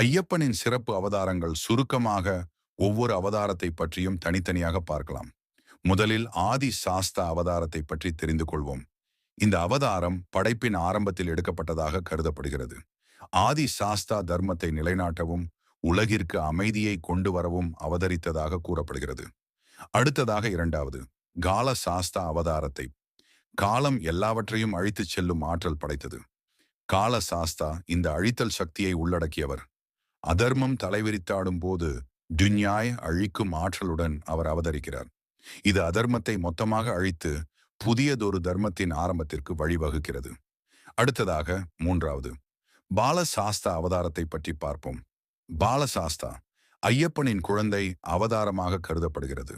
ஐயப்பனின் சிறப்பு அவதாரங்கள் சுருக்கமாக ஒவ்வொரு அவதாரத்தை பற்றியும் தனித்தனியாக பார்க்கலாம். முதலில் ஆதி சாஸ்தா அவதாரத்தை பற்றி தெரிந்து கொள்வோம். இந்த அவதாரம் படைப்பின் ஆரம்பத்தில் எடுக்கப்பட்டதாக கருதப்படுகிறது. ஆதி சாஸ்தா தர்மத்தை நிலைநாட்டவும் உலகிற்கு அமைதியை கொண்டு வரவும் அவதரித்ததாக கூறப்படுகிறது. அடுத்ததாக இரண்டாவது கால சாஸ்தா அவதாரத்தை. காலம் எல்லாவற்றையும் அழித்துச் செல்லும் ஆற்றல் படைத்தது. கால சாஸ்தா இந்த அழித்தல் சக்தியை உள்ளடக்கியவர். அதர்மம் தலைவிரித்தாடும் போது துன்யாய் அழிக்கும் ஆற்றலுடன் அவர் அவதரிக்கிறார். இது அதர்மத்தை மொத்தமாக அழித்து புதியதொரு தர்மத்தின் ஆரம்பத்திற்கு வழிவகுக்கிறது. அடுத்ததாக மூன்றாவது. பாலசாஸ்தா அவதாரத்தை பற்றி பார்ப்போம். பாலசாஸ்தா ஐயப்பனின் குழந்தை அவதாரமாக கருதப்படுகிறது.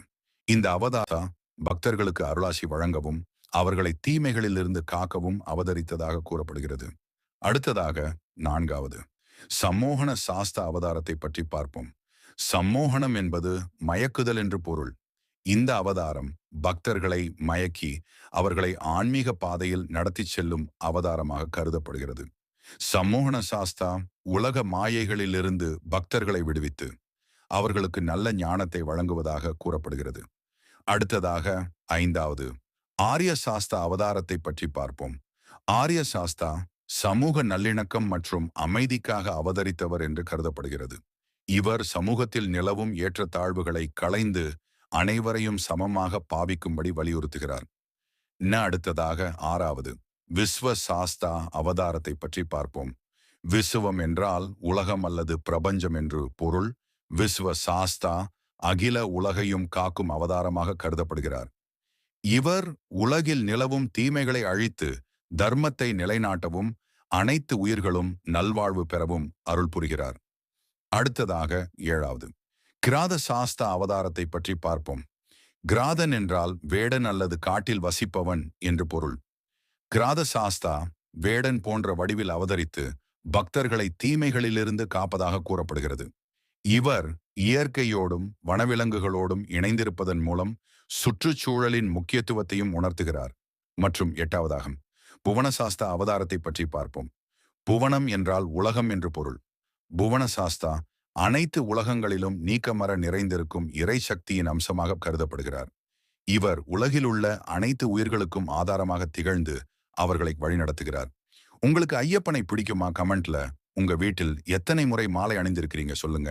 இந்த அவதாரா பக்தர்களுக்கு அருளாசி வழங்கவும் அவர்களை தீமைகளிலிருந்து காக்கவும் அவதரித்ததாக கூறப்படுகிறது. அடுத்ததாக நான்காவது. சம்மோகன சாஸ்த அவதாரத்தை பற்றி பார்ப்போம். சம்மோகனம் என்பது மயக்குதல் என்று பொருள். இந்த அவதாரம் பக்தர்களை மயக்கி அவர்களை ஆன்மீக பாதையில் நடத்தி செல்லும் அவதாரமாக கருதப்படுகிறது. சம்மோகன சாஸ்தா உலக மாயைகளிலிருந்து பக்தர்களை விடுவித்து அவர்களுக்கு நல்ல ஞானத்தை வழங்குவதாக கூறப்படுகிறது. அடுத்ததாக ஐந்தாவது ஆரிய சாஸ்தா அவதாரத்தை பற்றி பார்ப்போம். ஆரிய சாஸ்தா சமூக நல்லிணக்கம் மற்றும் அமைதிக்காக அவதரித்தவர் என்று கருதப்படுகிறது. இவர் சமூகத்தில் நிலவும் ஏற்றத்தாழ்வுகளை களைந்து அனைவரையும் சமமாக பாவிக்கும்படி வலியுறுத்துகிறார். ந அடுத்ததாக ஆறாவது விஸ்வ சாஸ்தா அவதாரத்தை பற்றி பார்ப்போம். விசுவம் என்றால் உலகம் அல்லது பிரபஞ்சம் என்று பொருள். விஸ்வ சாஸ்தா அகில உலகையும் காக்கும் அவதாரமாக கருதப்படுகிறார். இவர் உலகில் நிலவும் தீமைகளை அழித்து தர்மத்தை நிலைநாட்டவும் அனைத்து உயிர்களும் நல்வாழ்வு பெறவும் அருள் புரிகிறார். அடுத்ததாக ஏழாவது. கிராத சாஸ்தா அவதாரத்தை பற்றி பார்ப்போம். கிராதன் என்றால் வேடன் அல்லது காட்டில் வசிப்பவன் என்று பொருள். கிராத சாஸ்தா வேடன் போன்ற வடிவில் அவதரித்து பக்தர்களை தீமைகளிலிருந்து காப்பதாக கூறப்படுகிறது. இவர் இயற்கையோடும் வனவிலங்குகளோடும் இணைந்திருப்பதன் மூலம் சுற்றுச்சூழலின் முக்கியத்துவத்தையும் உணர்த்துகிறார். மற்றும் எட்டாவதாகும். புவனசாஸ்தா அவதாரத்தை பற்றி பார்ப்போம். புவனம் என்றால் உலகம் என்று பொருள். புவனசாஸ்தா அனைத்து உலகங்களிலும் நீக்கமர நிறைந்திருக்கும் இறை சக்தியின் அம்சமாக கருதப்படுகிறார். இவர் உலகிலுள்ள அனைத்து உயிர்களுக்கும் ஆதாரமாக திகழ்ந்து அவர்களை வழிநடத்துகிறார். உங்களுக்கு ஐயப்பனை பிடிக்குமா கமெண்ட்ல? உங்க வீட்டில் எத்தனை முறை மாலை அணிந்திருக்கிறீங்க சொல்லுங்க.